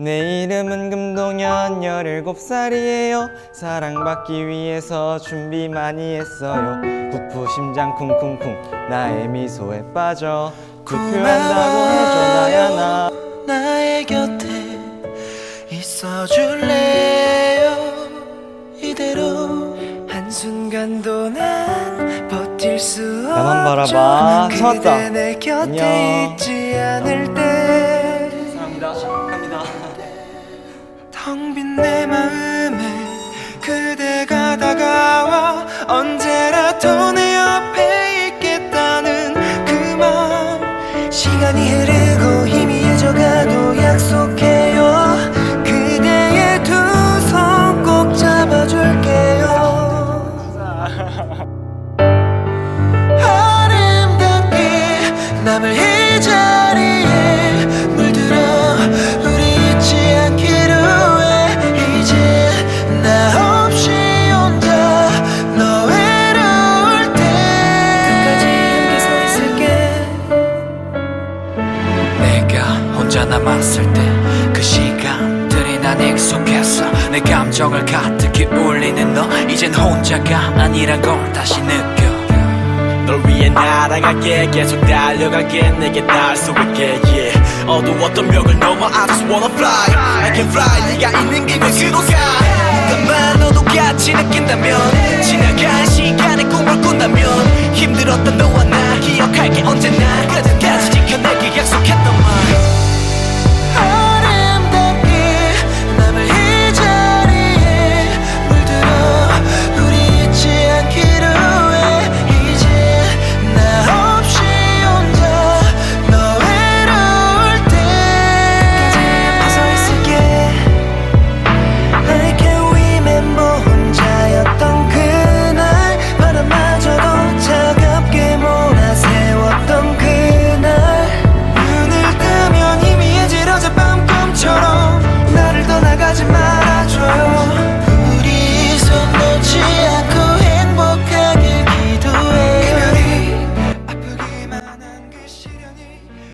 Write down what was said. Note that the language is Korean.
내 이름은 금동현 17살이에요. 사랑받기 위해서 준비 많이 했어요. 부푸 심장 쿵쿵쿵 나의 미소에 빠져 해줘 나야 나. 나의 곁에 있어줄래요? 이대로 한순간도 난 버틸 수 나만 바라봐. 곁에 안녕. 텅 빈 내 마음에 그대가 다가와 언제라도 내 옆에 있겠다는 그 말 시간이 흐르고 희미해져가도 남았을 때 그 시간들이 난 익숙했어 내 감정을 가득히 울리는 너 이젠 혼자가 아니란 걸 다시 느껴. 널 위해 날아갈게 계속 달려갈게 내게 닿을 수 있게 yeah. 어두웠던 벽을 넘어 I just wanna fly. I can fly 네가 있는 그곳으로 가. 나만 너도 같이 느낀다면